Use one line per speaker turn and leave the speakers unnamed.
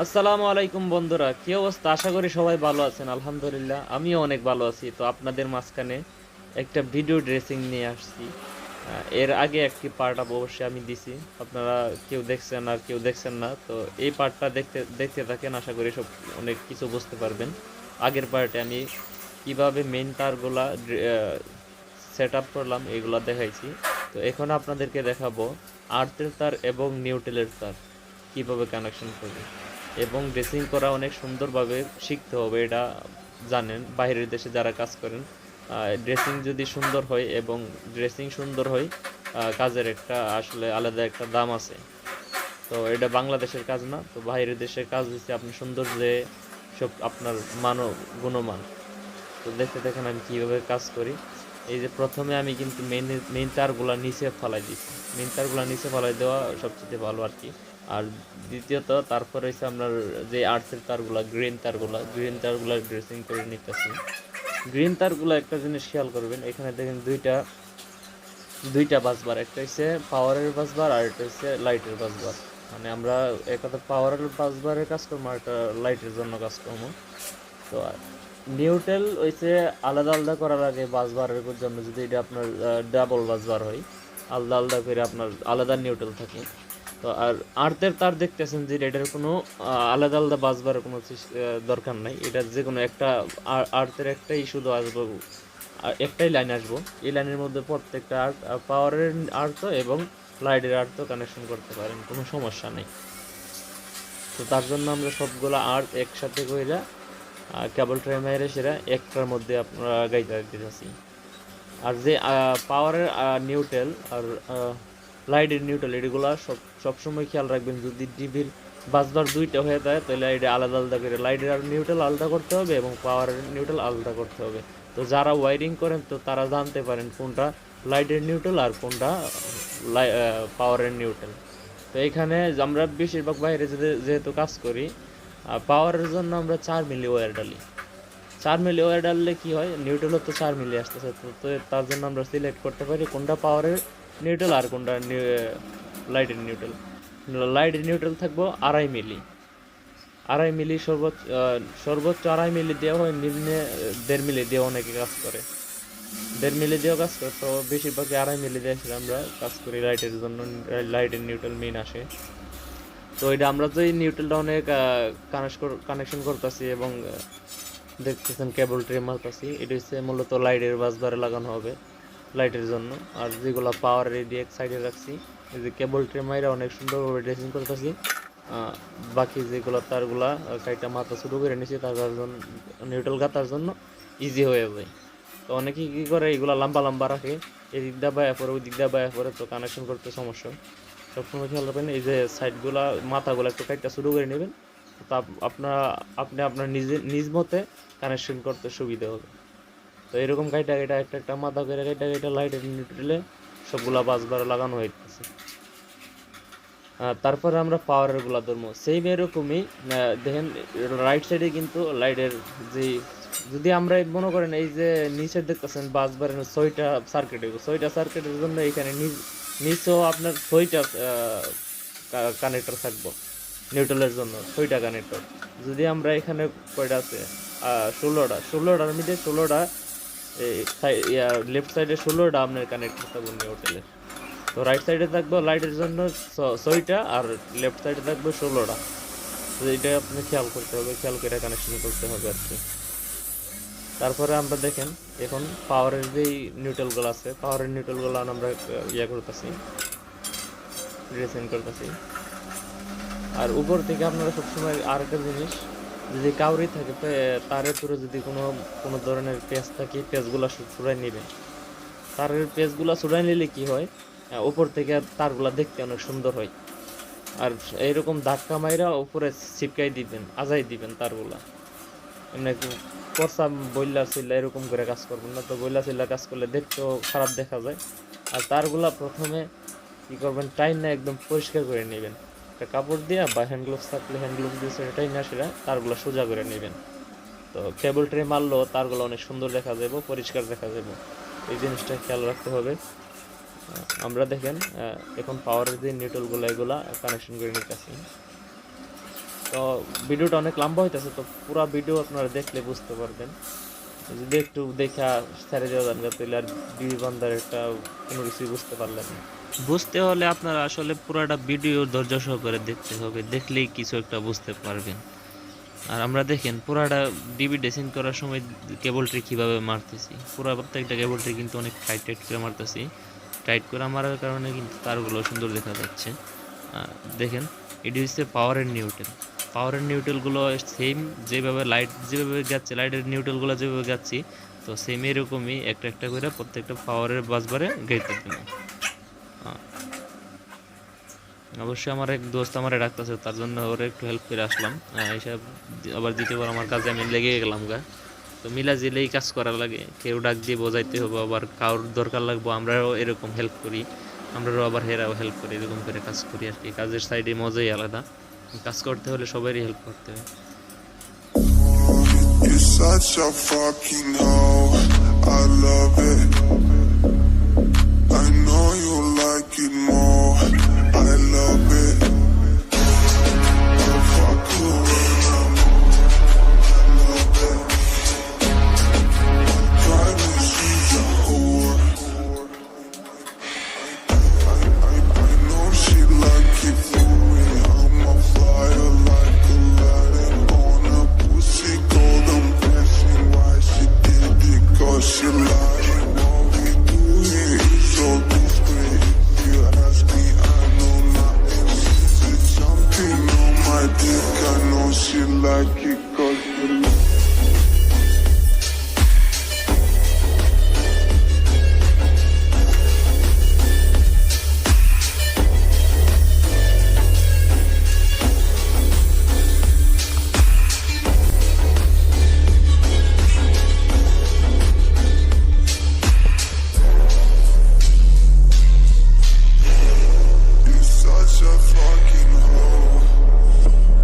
আসসালামু আলাইকুম বন্ধুরা, কি অবস্থা? আশা করি সবাই ভালো আছেন, আলহামদুলিল্লাহ। আমিও অনেক ভালো আছি। তো আপনাদের মাঝখানে একটা ভিডিও ড্রেসিং নিয়ে আসছি। এর আগে একটি পার্ট আপ অবশ্যই আমি দিছি। আপনারা কেউ দেখছেন আর কেউ দেখছেন না, তো এই পার্টটা দেখতে দেখতে থাকেন, আশা করি সব অনেক কিছু বুঝতে পারবেন। আগের পার্টে আমি কীভাবে মেন তারগুলা সেট আপ করলাম, এগুলা দেখাইছি। তো এখন আপনাদেরকে দেখাবো আর্থের তার এবং নিউটেলের তার কীভাবে কানেকশন করবে। এবং ড্রেসিং করা অনেক সুন্দরভাবে শিখতে হবে, এটা জানেন। বাইরের দেশে যারা কাজ করেন ড্রেসিং যদি সুন্দর হয় এবং ড্রেসিং সুন্দর হয় কাজের একটা আসলে আলাদা একটা দাম আছে। তো এটা বাংলাদেশের কাজ না, তো বাইরের দেশের কাজ হচ্ছে আপনি সুন্দর যে সব আপনার মানব গুণমান। তো দেখতে দেখেন আমি কীভাবে কাজ করি। এই যে প্রথমে আমি কিন্তু মেন মেইন তারগুলা নিচে ফালাই দিচ্ছি মেইন তারগুলা নিচে ফালাই দেওয়া সবচেয়ে ভালো আর কি। আর দ্বিতীয়ত, তারপরে হচ্ছে আপনার যে আর্টসের তারগুলা, গ্রিন তারগুলা গ্রিন তারগুলা ড্রেসিং করে নিতেছি। গ্রিন তারগুলা একটা জিনিস খেয়াল করবেন, এখানে দেখেন দুইটা দুইটা বাসবার একটা হচ্ছে পাওয়ারের বাসবার আর একটা হচ্ছে লাইটের বাসবার মানে আমরা একটা পাওয়ারের বাসবারের কাজ করব আর একটা লাইটের জন্য কাজ করব তো নিউটেল হইছে আলাদা আলাদা করার আগে বাসবারের জন্য যদি এটা আপনার ডাবল বাসবার হয়, আলাদা আলাদা করে আপনার আলাদা নিউটেল থাকে। তো আর আর্থের তার দেখতেছেন যে এটার কোনো আলাদা আলাদা বাসবারের কোনো দরকার নাই। এটা যে কোনো একটা আর- আর্থের একটাই শুধু আসব। একটাই লাইন আসব। এই লাইনের মধ্যে প্রত্যেকটা আর্ট পাওয়ারের আর্থ এবং লাইটের আর্থ কানেকশন করতে পারেন, কোনো সমস্যা নেই। তো তার জন্য আমরা সবগুলো আর্ট একসাথে কইরা কেবল ট্রে মেরে সেরা একটার মধ্যে আপনারা গাইতে দিতেছি আর যে পাওয়ারের নিউটেল আর লাইটের নিউটেল এগুলো সব সবসময় খেয়াল রাখবেন। যদি টিভির বাসবার দুইটা হয়ে যায়, তাহলে এটা আলাদা আলাদা করে। লাইটের আর নিউটেল আলাদা করতে হবে এবং পাওয়ারের নিউটেল আলাদা করতে হবে। তো যারা ওয়ারিং করেন, তো তারা জানতে পারেন কোনটা লাইটের নিউটেল আর কোনটা পাওয়ারের নিউটেল তো এখানে আমরা বেশিরভাগ বাইরে যেহেতু কাজ করি পাওয়ারের জন্য আমরা চার মিলি ওয়ার ডালি। চার মিলি ওয়ার ডাললে কি হয়? নিউট্রালও তো চার মিলি আসতেছে। তো তার জন্য আমরা সিলেক্ট করতে পারি কোনটা পাওয়ারের নিউট্রাল আর কোনটা লাইটের নিউট্রাল লাইটের নিউট্রাল থাকব আড়াই মিলি আড়াই মিলি সর্বোচ্চ সর্বোচ্চ আড়াই মিলি দেওয়া হয় নিম্নে দেড় মিলি দিয়ে অনেকে কাজ করে। দেড় মিলি দিয়েও কাজ করে, তো বেশিরভাগই আড়াই মিলি দিয়ে আমরা কাজ করি লাইটের জন্য লাইটের নিউট্রাল মেইন আসে। তো এটা আমরা এই নিউট্রালটা অনেক কানেকশন করতেছি এবং দেখতেছেন কেবল ট্রে মারতেছি, এটা হচ্ছে মূলত লাইটের বাসবারে লাগানো হবে। লাইটের জন্য। আর যেগুলো পাওয়ার রেডি এক সাইডে রাখছি, এই যে কেবল ট্রে মাইরা অনেক সুন্দরভাবে ড্রেসিং করতেছি। বাকি যেগুলো তারগুলা কাইটা মাথা শুরু করে নিছি, তার জন্য নিউট্রাল গাতার জন্য ইজি হয়ে যায়। তো অনেকেই কী করে, এগুলা লম্বা লম্বা রাখে, এদিক দিয়ে বায়া পরে ওই দিক দিয়ে বায়া পরে তো কানেকশন করতে সমস্যা। সবসময় খেয়াল রাখবেন, এই যে সাইডগুলা মাথাগুলো একটু কাইটটা শুরু করে নেবেন, তা আপনার, আপনি আপনার নিজে, নিজ মতে কানেকশন করতে সুবিধা হবে। তো এরকম কাইটা কাইটা একটা একটা মাথা করে কাইটা কাইটা লাইটের নিউট্রেলে সবগুলা বাসবার লাগানো হইতেছে তারপরে আমরা পাওয়ারেরগুলা ধরবো। সেম এরকমই দেখেন রাইট সাইডে কিন্তু লাইটের যে, যদি আমরা মনে করেন এই যে নিচে দেখতেছেন বাসবারের ছয়টা সার্কিট ছয়টা সার্কিটের জন্য এখানে নিচ- নিচেও আপনার ছয়টা কানেক্টর থাকব। নিউট্রালের জন্য ছয়টা কানেক্টর যদি আমরা এখানে কয়টা আছে? ষোলোটা। ষোলোটার মধ্যে ষোলোটা লেফট সাইডে ষোলোটা আপনার কানেক্টর থাকব হোটেলের তো রাইট সাইডে থাকবে লাইটের জন্য ছয়টা আর লেফট সাইডে থাকবে ষোলোটা। তো এটা আপনি খেয়াল করতে হবে, খেয়াল করে কানেকশন করতে হবে আর কি। তারপরে আমরা দেখেন, এখন পাওয়ারের যেই নিউট্রালগুলো আছে পাওয়ারের নিউট্রালগুলো আমরা ইয়ে করতেছি ড্রেসিং করতেছি। আর উপর থেকে আপনারা সবসময় আরেকটা জিনিস যদি কাউরি থাকে তারের উপরে যদি কোনো কোনো ধরনের পেজ থাকে পেজগুলো ছুড়াই নেবেন তারের পেজগুলো ছুড়াই নিলে কি হয়? উপর থেকে তারগুলা দেখতে অনেক সুন্দর হয়। আর এইরকম ধাক্কা মাইরা উপরে ছিপকাই দিবেন, আজাই দিবেন তারগুলা। এমনি করসা বইলা চিল্লা এরকম করে কাজ করবেন না তো, বইলা চিল্লা কাজ করলে দেখতেও খারাপ দেখা যায়। আর তারগুলা প্রথমে কি করবেন টাইম না একদম পরিষ্কার করে নেবেন। একটা কাপড় দিয়ে বা হ্যান্ড গ্লোভস থাকলে হ্যান্ড গ্লোভস দিয়ে সেটাই না সেটা তারগুলো সোজা করে নেবেন। তো কেবল ট্রে মারলেও তারগুলো অনেক সুন্দর দেখা যাবে পরিষ্কার দেখা যাবে এই জিনিসটা খেয়াল রাখতে হবে। আমরা দেখেন এখন পাওয়ারের যে নিউট্রালগুলো এগুলা কানেকশন করে নিতেছি। তো ভিডিওটা অনেক লম্বা হইতেছে, তো পুরো ভিডিও আপনারা দেখলে বুঝতে পারবেন। যদি একটু দেখা, ছেড়ে দেওয়া যান তাহলে আর বিবি বান্দার একটা কোনো কিছুই বুঝতে পারলেন না। বুঝতে হলে আপনারা আসলে পুরোটা ভিডিও ধৈর্য সহকারে দেখতে হবে, দেখলেই কিছু একটা বুঝতে পারবেন। আর আমরা দেখেন, পুরাটা ডিবি ড্রেসিং করার সময় কেবল ট্রি কীভাবে মারতেছি? পুরো প্রত্যেকটা কেবল ট্রি কিন্তু অনেক টাইট টাইট করে মারতেছি। টাইট করে মারার কারণে কিন্তু তারগুলো সুন্দর দেখা যাচ্ছে। দেখেন এটি হচ্ছে পাওয়ারের নিউটেল পাওয়ারের নিউটেলগুলো সেম যেভাবে লাইট যেভাবে যাচ্ছে লাইটের নিউটেলগুলো যেভাবে যাচ্ছি, তো সেম এরকমই একটা একটা করে প্রত্যেকটা পাওয়ারের বাসবারে গেতে দেবো। অবশ্যই আমার এক দোস্ত আমার ডাকতেছে, তার জন্য ওরা একটু হেল্প করে আসলাম। এসব আবার দ্বিতীয়বার আমার কাজে আমি লেগে গেলাম গা। তো মিলা জিলেই কাজ করা লাগে, কেউ ডাক দিয়ে বোঝাইতে হবে, আবার কারোর দরকার লাগবো আমরাও এরকম হেল্প করি আমরাও আবার হেরাও হেল্প করি, এরকম করে কাজ করি আর কি। কাজের সাইডে মজাই আলাদা। কাজ করতে হলে সবারই হেল্প করতে
You're such a fucking. I love it.